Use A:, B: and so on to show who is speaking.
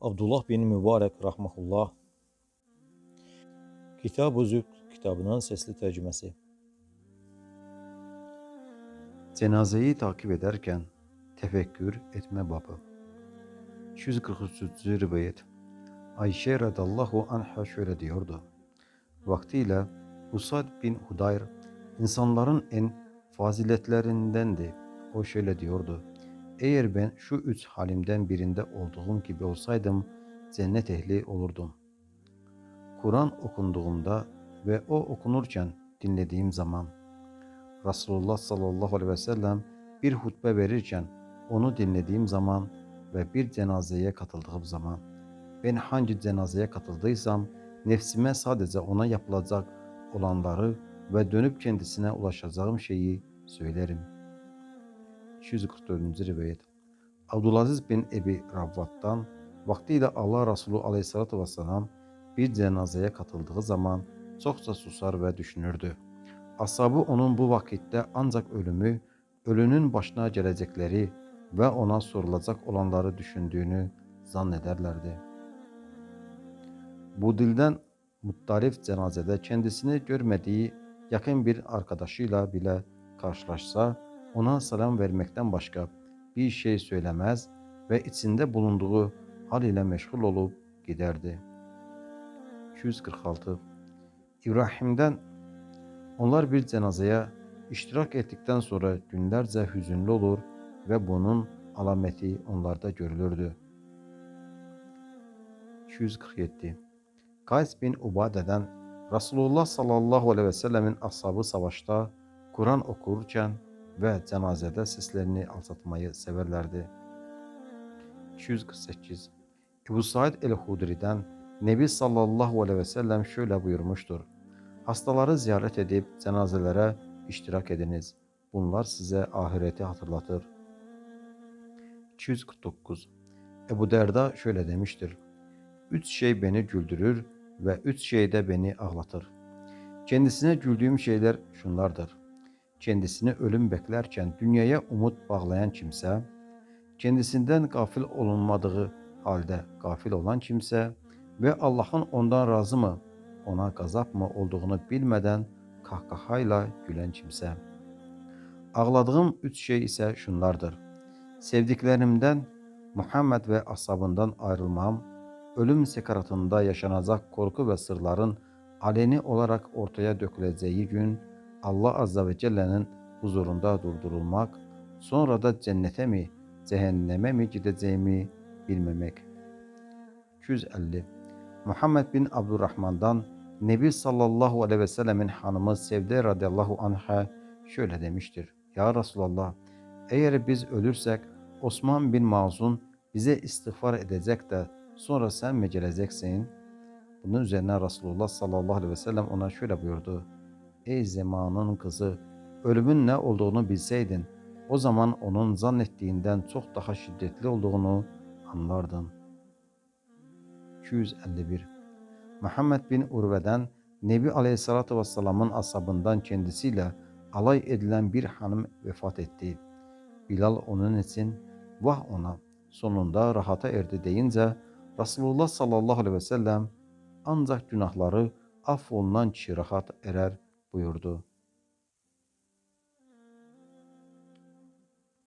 A: Abdullah bin Mübarek rahmetullah Kitab-ı Zühd kitabının sesli tercümesi.
B: Cenazeyi takip ederken tefekkür etme babı. 243. rivayet. Ayşe radallahu anha şöyle diyordu. Vaktiyle Usad bin Hudayr insanların en faziletlerindendi. O şöyle diyordu. Eğer ben şu üç halimden birinde olduğum gibi olsaydım cennet ehli olurdum. Kur'an okunduğumda ve o okunurken dinlediğim zaman Resulullah sallallahu aleyhi ve sellem bir hutbe verirken onu dinlediğim zaman ve bir cenazeye katıldığım zaman ben hangi cenazeye katıldıysam nefsime sadece ona yapılacak olanları ve dönüp kendisine ulaşacağım şeyi söylerim. 244. rivayet Abdülaziz bin Ebi Ravvat'tan vaktiyle Allah Resulü aleyhissalatü vesselam bir cenazeye katıldığı zaman çokça susar ve düşünürdü. Ashabı onun bu vakitte ancak ölümü, ölünün başına gelecekleri ve ona sorulacak olanları düşündüğünü zannederlerdi. Bu dilden muttarif cenazede kendisini görmediği yakın bir arkadaşıyla bile karşılaşsa ona selam vermekten başka bir şey söylemez ve içinde bulunduğu hal ile meşgul olup giderdi. 246 İbrahim'den onlar bir cenazeye iştirak ettikten sonra günlerce hüzünlü olur ve bunun alameti onlarda görülürdü. 247 Kays bin Ubade'den Resulullah sallallahu aleyhi ve sellemin ashabı savaşta Kur'an okurken ve cenazede seslerini alçatmayı severlerdi. 248 Ebu Said el-Hudri'den Nebi sallallahu aleyhi ve sellem şöyle buyurmuştur. Hastaları ziyaret edip cenazelere iştirak ediniz. Bunlar size ahireti hatırlatır. 249 Ebu Derda şöyle demiştir. Üç şey beni güldürür ve üç şey de beni ağlatır. Kendisine güldüğüm şeyler şunlardır. kendisini ölüm beklerken dünyaya umut bağlayan kimsə, kendisindən qafil olunmadığı halda qafil olan kimsə və Allahın ondan razı mı, ona qazap mı olduğunu bilmədən qahqaha ilə gülən kimsə. Ağladığım üç şey isə şunlardır. Sevdiklərimdən, Muhammed və asabından ayrılmam, ölüm sekaratında yaşanacaq korku və sırların aleni olaraq ortaya döküləcəyi gün, Allah Azze ve Celle'nin huzurunda durdurulmak, sonra da cennete mi, cehenneme mi gideceğimi bilmemek. 250 Muhammed bin Abdurrahman'dan Nebi sallallahu aleyhi ve sellemin hanımı Sevde radıyallahu anha şöyle demiştir. Ya Resulallah eğer biz ölürsek Osman bin Mazun bize istiğfar edecek de sonra sen mi geleceksin? Bunun üzerine Resulullah sallallahu aleyhi ve sellem ona şöyle buyurdu. Ey zamanın kızı ölümün ne olduğunu bilseydin o zaman onun zannettiğinden çok daha şiddetli olduğunu anlardın. 251 Muhammed bin Urve'den Nebi Aleyhisselatü Vesselam'ın asabından kendisiyle alay edilen bir hanım vefat etti. Bilal onun için vah ona sonunda rahata erdi deyince Resulullah sallallahu aleyhi ve sellem ancak günahları affolunan kişi rahat erer buyurdu.